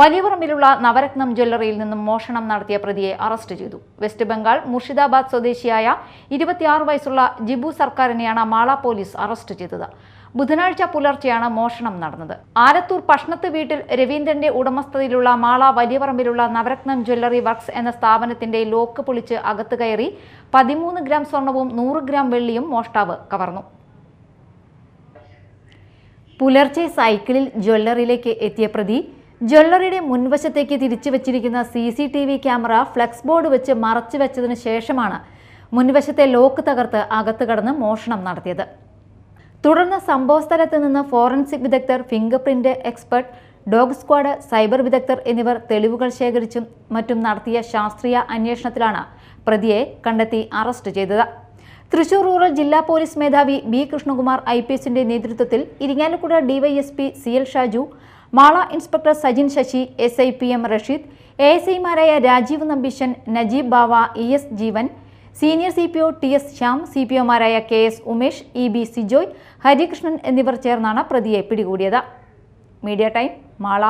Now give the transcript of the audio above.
വലിയപറമ്പിലുള്ള നവരത്നം ജ്വല്ലറിയിൽ നിന്നും മോഷണം നടത്തിയ പ്രതിയെ അറസ്റ്റ് ചെയ്തു. വെസ്റ്റ് ബംഗാൾ മുർഷിദാബാദ് സ്വദേശിയായ ഇരുപത്തിയാറ് വയസ്സുള്ള ജിബു സർക്കാരിനെയാണ് മാള പോലീസ് അറസ്റ്റ് ചെയ്തത്. ബുധനാഴ്ച പുലർച്ചെയാണ് മോഷണം നടന്നത്. ആലത്തൂർ പഷ്ണത്ത് വീട്ടിൽ രവീന്ദ്രന്റെ ഉടമസ്ഥതയിലുള്ള മാള വലിയപറമ്പിലുള്ള നവരത്നം ജ്വല്ലറി വർക്ക്സ് എന്ന സ്ഥാപനത്തിന്റെ ലോക്ക് പൊളിച്ച് അകത്ത് കയറി പതിമൂന്ന് ഗ്രാം സ്വർണവും നൂറ് ഗ്രാം വെള്ളിയും മോഷ്ടാവ് കവർന്നു. പുലർച്ചെ സൈക്കിളിൽ ജ്വല്ലറിയിലേക്ക് എത്തിയ പ്രതി ജ്വല്ലറിയുടെ മുൻവശത്തേക്ക് തിരിച്ചു വച്ചിരിക്കുന്ന C C T V camera flex board വെച്ച് മറച്ചു വെച്ചതിന് ശേഷമാണ് മുൻവശത്തെ ലോക്ക് തകർത്ത് അകത്ത് കടന്ന് മോഷണം നടത്തിയത്. തുടർന്ന് സംഭവസ്ഥലത്ത് നിന്ന് ഫോറൻസിക് വിദഗ്ധർ finger print expert dog squad cyber വിദഗ്ധർ എന്നിവർ തെളിവുകൾ ശേഖരിച്ചും മറ്റും നടത്തിയ ശാസ്ത്രീയ അന്വേഷണത്തിലാണ് പ്രതിയെ കണ്ടെത്തി അറസ്റ്റ് ചെയ്തത്. തൃശൂർ റൂറൽ ജില്ലാ പോലീസ് മേധാവി ബി കൃഷ്ണകുമാർ ഐ പി എസിന്റെ നേതൃത്വത്തിൽ Irinjalakuda DYSP C L Shaju Mala inspector Sajin Sasi S I P M Rasheed A S ഐമാരായ Rajeev Nambishan Najeeb Bava E S Jeevan senior C P O T S Shyam C P ഒമാരായ K S Umesh E B Sijoy Harikrishnan എന്നിവർ ചേർന്നാണ് പ്രതിയെ പിടികൂടിയത്. Media time Mala.